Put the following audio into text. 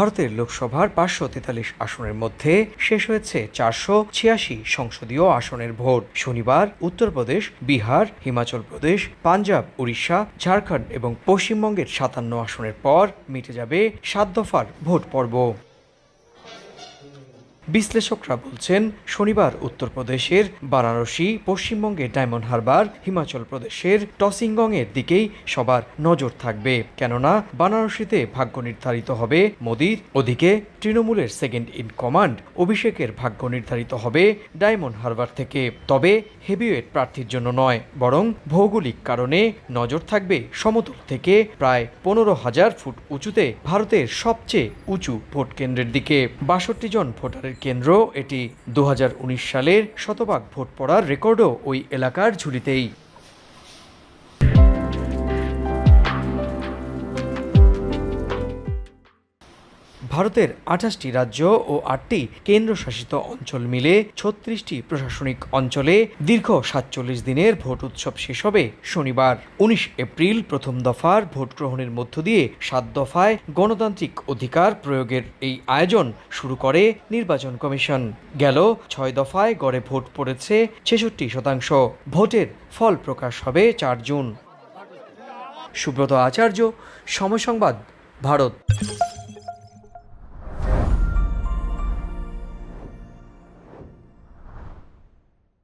ভারতের লোকসভার পাঁচশো তেতাল্লিশ আসনের মধ্যে শেষ হয়েছে চারশো ছিয়াশি সংসদীয় আসনের ভোট। শনিবার উত্তরপ্রদেশ, বিহার, হিমাচল প্রদেশ, পাঞ্জাব, উড়িষ্যা, ঝাড়খণ্ড এবং পশ্চিমবঙ্গের সাতান্ন আসনের পর মিটে যাবে সাত দফার ভোট পর্ব। বিশ্লেষকরা বলছেন, শনিবার উত্তরপ্রদেশের বারাণসী, পশ্চিমবঙ্গের ডায়মন্ড হারবার, হিমাচল প্রদেশের টসিংগংয়ের দিকেই সবার নজর থাকবে। কেননা, বারাণসীতে ভাগ্য নির্ধারিত হবে মোদির, ওদিকে তৃণমূলের সেকেন্ড ইন কমান্ড অভিষেকের ভাগ্য নির্ধারিত হবে ডায়মন্ড হারবার থেকে। তবে হেভিওয়েট প্রার্থীর জন্য নয়, বরং ভৌগোলিক কারণে নজর থাকবে সমতল থেকে প্রায় পনেরো হাজার ফুট উঁচুতে ভারতের সবচেয়ে উঁচু ভোট কেন্দ্রের দিকে। বাষট্টি জন ভোটারের কেন্দ্র এটি দু হাজার উনিশ সালের শতভাগ ভোট পড়ার রেকর্ডও ওই এলাকার ঝুলিতেই। ভারতের আঠাশটি রাজ্য ও আটটি কেন্দ্রশাসিত অঞ্চল মিলে ছত্রিশটি প্রশাসনিক অঞ্চলে দীর্ঘ সাতচল্লিশ দিনের ভোট উৎসব শেষ হবে শনিবার। উনিশ এপ্রিল প্রথম দফার ভোট গ্রহণের মধ্য দিয়ে সাত দফায় গণতান্ত্রিক অধিকার প্রয়োগের এই আয়োজন শুরু করে নির্বাচন কমিশন। গেল ছয় দফায় গড়ে ভোট পড়েছে ছেষট্টি শতাংশ। ভোটের ফল প্রকাশ হবে চার জুন। সুব্রত আচার্য, সময় সংবাদ, ভারত।